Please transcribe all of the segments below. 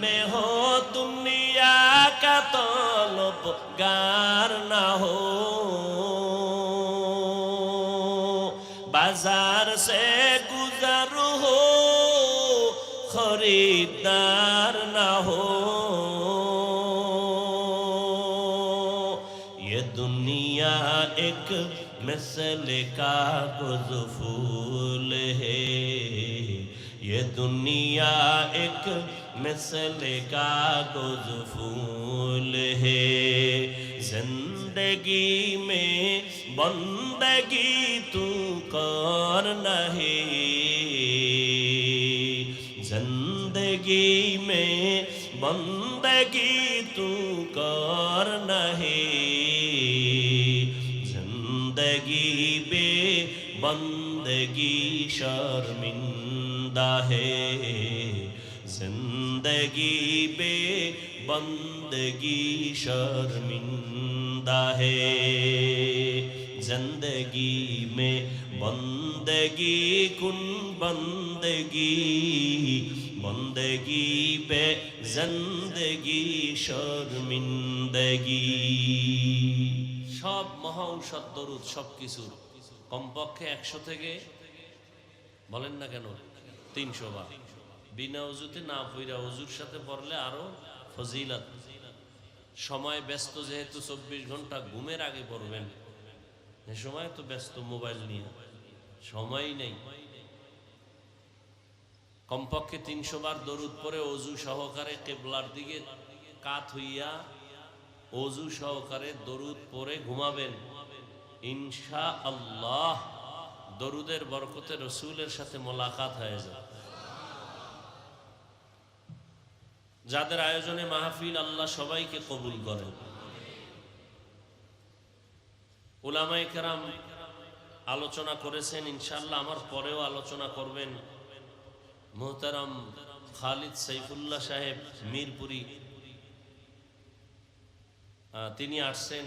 میں ہو، دنیا کا طلب گار نہ ہو۔ بازار سے گزر ہو، خریدار نہ ہو۔ یہ دنیا ایک مثل کا گزفول ہے۔ یہ دنیا ایک مثل کا گزفول ہے۔ زندگی میں بندگی تو کر نہیں زندگی میں بندگی تو کر نہیں زندگی بے بندگی شرمندہ ہے۔ जिंदगी बे बंदगी शर्मिंदा है जिंदगी में बंदगी कुन बंदगी बंदगी पे जिंदगी শর্মিন্দগি সব মহা ঔষধ দরুদ সব কিছুর কমপক্ষে একশো থেকে বলেন না কেন তিনশো বার বিনা অজুতে না পইরা অজুর সাথে পড়লে আরও ফজিলাত। সময় ব্যস্ত যেহেতু চব্বিশ ঘণ্টা ঘুমের আগে পড়বেন। এ সময় তো ব্যস্ত মোবাইল নিয়ে। সময় নেই। কমপক্ষে তিনশো বার দরুদ পরে অজু সহকারে কেবলার দিকে কাত হইয়া অজু সহকারে দরুদ পরে ঘুমাবেন। ইনশা আল্লাহ দরুদের বরকতে রসুলের সাথে মোলাকাত হয়ে যায় যাদের আয়োজনে মাহফিল আল্লাহ সবাইকে কবুল করেন। ওলামাই আলোচনা করেছেন ইনশাল্লাহ আমার পরেও আলোচনা করবেন। মোহতারাম খালিদ সাইফুল্লাহ সাহেব, মিরপুরি। তিনি আসছেন,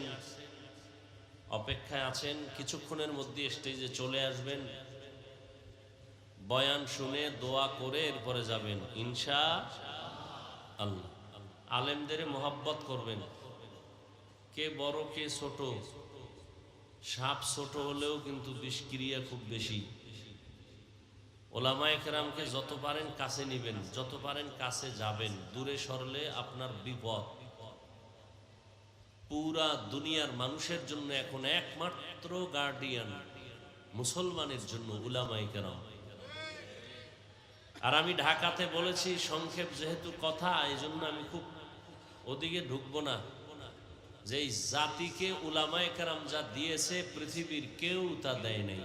অপেক্ষায় আছেন, কিছুক্ষণের মধ্যে স্টেজে চলে আসবেন। বয়ান শুনে দোয়া করে এরপরে যাবেন। ইনশা আল্লাহ। আলেমদের মোহাব্বত করবেন। কে বড়, কে ছোট। সাপ ছোট হলেও কিন্তু বিষক্রিয়া খুব বেশি। ওলামায়ে কেরামকে যত পারেন কাছে নিবেন, যত পারেন কাছে যাবেন। দূরে সরলে আপনার বিপদ। পুরা দুনিয়ার মানুষের জন্য এখন একমাত্র গার্ডিয়ান মুসলমানের জন্য উলামায়ে কেরাম। আর আমি ঢাকাতে বলেছি, সংক্ষেপ যেহেতু কথা এই জন্য আমি খুব ওদিকে ঢুকবো না। যে এই জাতিকে উলামায়ে কেরাম যা দিয়েছে, পৃথিবীর কেউ তা দেয় নাই।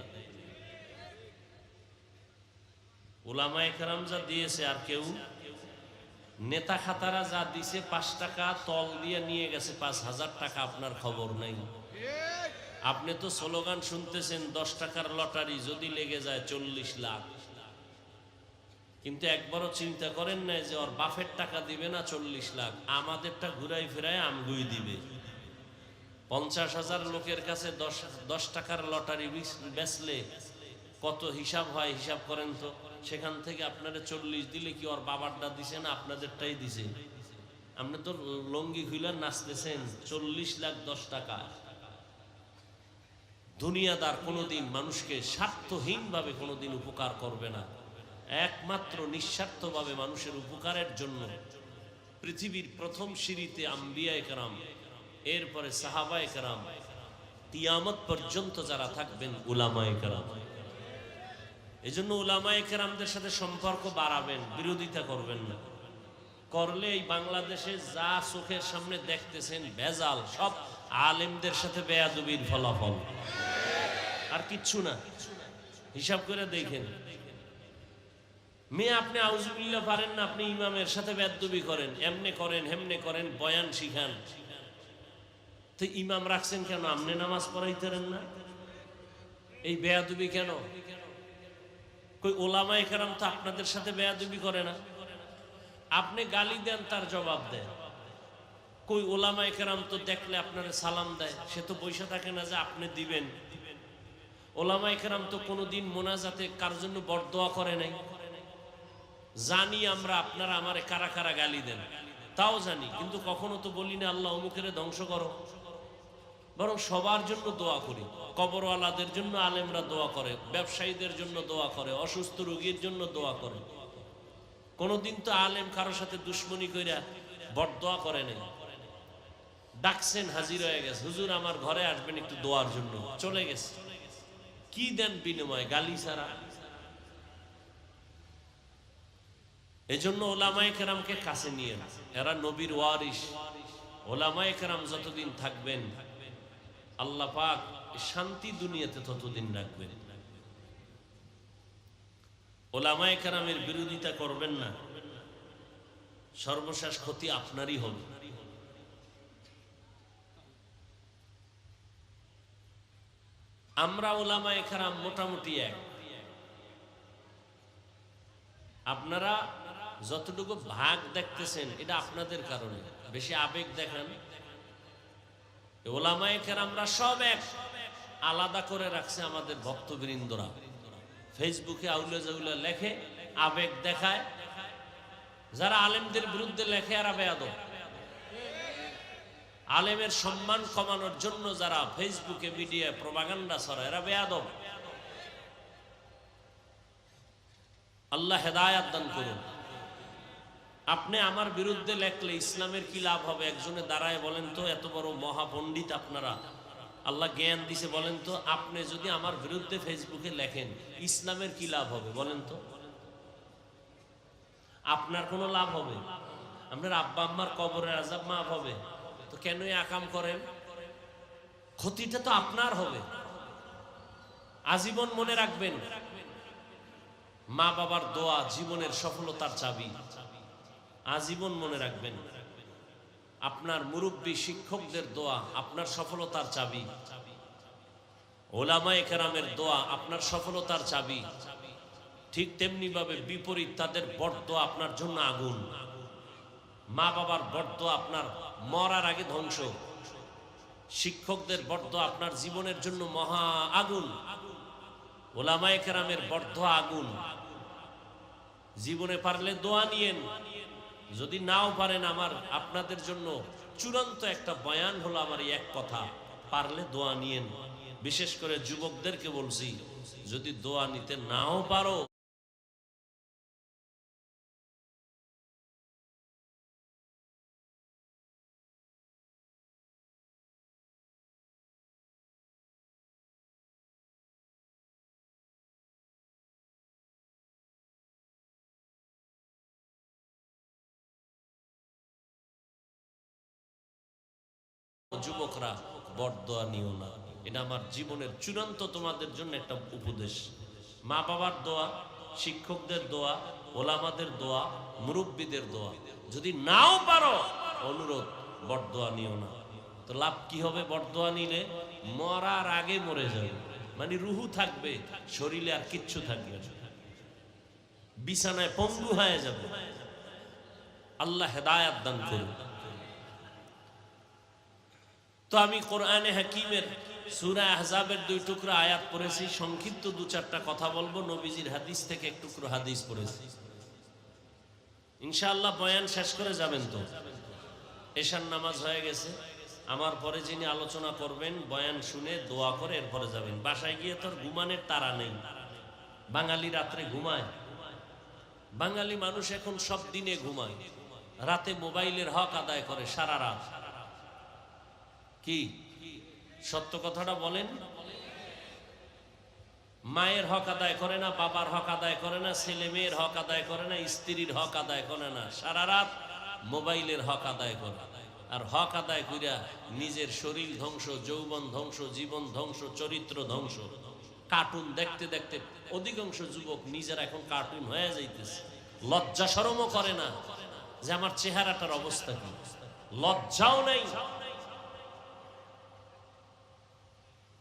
উলামায়ে কেরাম যা দিয়েছে আর কেউ, নেতা খাতারা যা দিছে, পাঁচ টাকা তল দিয়ে নিয়ে গেছে, পাঁচ হাজার টাকা আপনার খবর নাই। আপনি তো স্লোগান শুনতেছেন, দশ টাকার লটারি যদি লেগে যায় চল্লিশ লাখ। কিন্তু একবারও চিন্তা করেন না যে ওর বাফের টাকা দিবে না চল্লিশ লাখ, আমাদেরটা ঘুরাই ফেরায় আমগুই দিবে। পঞ্চাশ হাজার লোকের কাছে দশ দশ টাকার লটারি বিচ- বেচলে কত হিসাব হয় হিসাব করেন তো? সেখান থেকে আপনারা চল্লিশ দিলে কি ওর বাবারটা দিছে না আপনাদেরটাই দিছে? আপনি তো লঙ্গি খুলে নাচতেছেন, চল্লিশ লাখ দশ টাকা। দুনিয়াদার কোনোদিন মানুষকে স্বার্থহীনভাবে কোনোদিন উপকার করবে না। একমাত্র নিঃস্বার্থভাবে মানুষের উপকারের জন্য পৃথিবীর প্রথম সিঁড়িতে আম্বিয়া একরাম এরপরে সাহাবা একরাম কিয়ামত পর্যন্ত যারা থাকবেন উলামা একরাম এই জন্য উলামা একরামদের সাথে সম্পর্ক বাড়াবেন, বিরোধিতা করবেন না। করলে এই বাংলাদেশে যা চোখের সামনে দেখতেছেন ভেজাল, সব আলেমদের সাথে বেয়াদুবির ফলাফল। আর কিচ্ছু না। হিসাব করে দেখেন মেয়ে, আপনি আউজবিল্লা পারেন না, আপনি ইমামের সাথে বেদবি করেন, এমনে করেন, হেমনে করেন, বয়ান শিখান। তো ইমাম রাখছেন কেন? আপনি নামাজ পড়াইতেন না? এই বেয়াদবি কেন? কই ওলামা একরাম তো আপনাদের সাথে বেয়াদবি করে না। আপনি গালি দেন, তার জবাব দেন। কই ওলামা একরাম তো দেখলে আপনার সালাম দেয়। সে তো পয়সা থাকে না যে আপনি দিবেন। ওলামা একরাম তো কোনোদিন মোনাজাতে কার জন্য বরদোয়া করে নাই? জানি আমরা আপনারা আমারে কারা কারা গালি দেন। তাও জানি, কিন্তু কখনো তো বলি না, আল্লাহ অমুকের ধ্বংস করো। বরং সবার জন্য দোয়া করি। কবরওয়ালাদের জন্য আলেমরা দোয়া করে, ব্যবসায়ীদের জন্য দোয়া করে, অসুস্থ রোগীর জন্য দোয়া করে। কোনোদিন তো আলেম কারোর সাথে দুশ্মনী কইরা বরদোয়া করে নাই। ডাকছেন, হাজির হয়ে গেছে। হুজুর, আমার ঘরে আসবেন একটু দোয়ার জন্য। চলে গেছে। কি দেন বিনিময় গালি ছাড়া? এই জন্য ওলামায় কেরামকে কাছে নিয়ে এরা নবীর ওয়ারিস ওলামায় কেরাম যতদিন থাকবেন, আল্লাহ পাক শান্তি দুনিয়াতে ততদিন রাখবেন। ওলামায় কেরামের বিরোধিতা করবেন না। সর্বশেষ ক্ষতি আপনারই হবে। আমরা ওলামায় কেরাম মোটামুটি এক। আপনারা যতটুকু ভাগ দেখতেছেন, এটা আপনাদের কারণে। বেশি আবেগ দেখান। ওলামায় আমরা সব এক। আলাদা করে রাখছে আমাদের ভক্তবৃন্দরা। ফেসবুকে আউলে জাউলে লেখে, আবেগ দেখায়। যারা আলেমদের বিরুদ্ধে লেখে আর বেয়াদ আলেমের সম্মান কমানোর জন্য যারা ফেসবুকে মিডিয়ায় প্রবাগান্ডা ছড়ায়, এরা বেয়াদব। আল্লাহ হেদায়াত দান করুন। আপনি আমার বিরুদ্ধে লেখলে ইসলামের কি লাভ হবে? একজনে দাঁড়ায় বলেন তো, এত বড় মহাপণ্ডিত আপনারা। আল্লাহ জ্ঞান দিছে বলেন তো, আপনি যদি আমার বিরুদ্ধে ফেসবুকে লেখেন, ইসলামের কি লাভ হবে? বলেন তো। আপনার কোনো লাভ হবে? আপনার আব্বা আম্মার কবরের আজাব মাফ হবে। তো কেনই আকাম করেন? ক্ষতিটা তো আপনার হবে। আজীবন মনে রাখবেন, মা বাবার দোয়া জীবনের সফলতার চাবি। আজীবন মনে রাখবেন, আপনার মুরব্বী শিক্ষকদের দোয়া আপনার সফলতার চাবি। ওলামায়ে কেরামের দোয়া আপনার সফলতার চাবি। ঠিক তেমনি ভাবে বিপরীত তাদের বড্ড আপনার জন্য আগুন। মা বাবার বড্ড আপনার মরার আগে ধ্বংস। শিক্ষকদের বড্ড আপনার জীবনের জন্য মহা আগুন। ওলামায়ে কেরামের বড্ড আগুন। জীবনে পারলে দোয়া নিয়েন। যদি নাও পারেন আমার, আপনাদের জন্য চূড়ান্ত একটা বয়ান হলো আমার এক কথা। পারলে দোয়া নিয়েন। বিশেষ করে যুবকদেরকে বলছি, যদি দোয়া নিতে নাও পারো যুবকরা বরদোয়া নিও না। এটা আমার জীবনের চূড়ান্ত তোমাদের জন্য একটা উপদেশ। মা বাবার দোয়া, শিক্ষকদের দোয়া, ওলামাদের দোয়া, মুরব্বীদের দোয়া। যদি নাও পারো, অনুরোধ, বরদোয়া নিও না। তো লাভ কি হবে বরদোয়া নিলে? মরার আগে মরে যাবে। মানে রুহু থাকবে, শরীরে আর কিচ্ছু থাকবে বিছানায় পঙ্গু হয়ে যাবে। আল্লাহ হেদায়াত দান করুন। তো আমি কোরআনে হাকিমের সুরা আহজাবের দুই টুকরা আয়াত পড়েছি, সংক্ষিপ্ত দু চারটা কথা বলব, নবীজির হাদিস থেকে এক টুকরো হাদিস পড়েছি। ইনশাআল্লাহ বয়ান শেষ করে যাবেন তো। এশার নামাজ হয়ে গেছে। আমার পরে যিনি আলোচনা করবেন, বয়ান শুনে দোয়া করে এরপরে যাবেন। বাসায় গিয়ে তোর ঘুমানের তারা নেই। বাঙালি রাত্রে ঘুমায়। বাঙালি মানুষ এখন সব দিনে ঘুমায়। রাতে মোবাইলের হক আদায় করে সারা রাত। কি? সত্য কথাটা বলেন। মায়ের হক আদায় করে না, বাবার হক আদায় করে না, ছেলে মেয়ের হক আদায় করে না, স্ত্রীর হক আদায় করে না। সারা রাত মোবাইলের হক আদায় করে। আর হক আদায় কইরা নিজের শরীর ধ্বংস, যৌবন ধ্বংস, জীবন ধ্বংস, চরিত্র ধ্বংস। কার্টুন দেখতে দেখতে অধিকাংশ যুবক নিজেরা এখন কার্টুন হয়ে যাইতেছে। লজ্জা সরমও করে না যে আমার চেহারাটার অবস্থা কি? লজ্জাও নেই।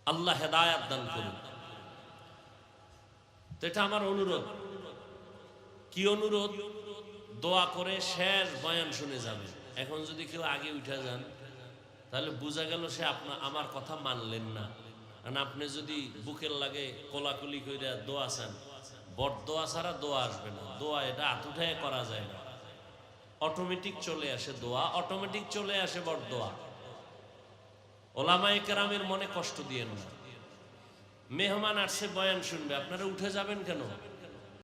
আল্লাহ হেদায়াত দান করুন। এটা আমার অনুরোধ। কি অনুরোধ? দোয়া করে শেষ বয়ান শুনে যাবে। এখন যদি কেউ আগে উঠে যান, তাহলে বোঝা গেল সে আপনার আমার কথা মানলেন না। কারণ আপনি যদি বুকের লাগে কোলাকুলি করে দোয়া চান, বট দোয়া ছাড়া দোয়া আসবে না। দোয়া এটা হাত উঠায় করা যায় না। অটোমেটিক চলে আসে দোয়া, অটোমেটিক চলে আসে বট দোয়া। ওলামায়ে কেরামের মনে কষ্ট দিয়ে না। মেহমান আসছে বয়ান শুনবে। আপনারা উঠে যাবেন কেন?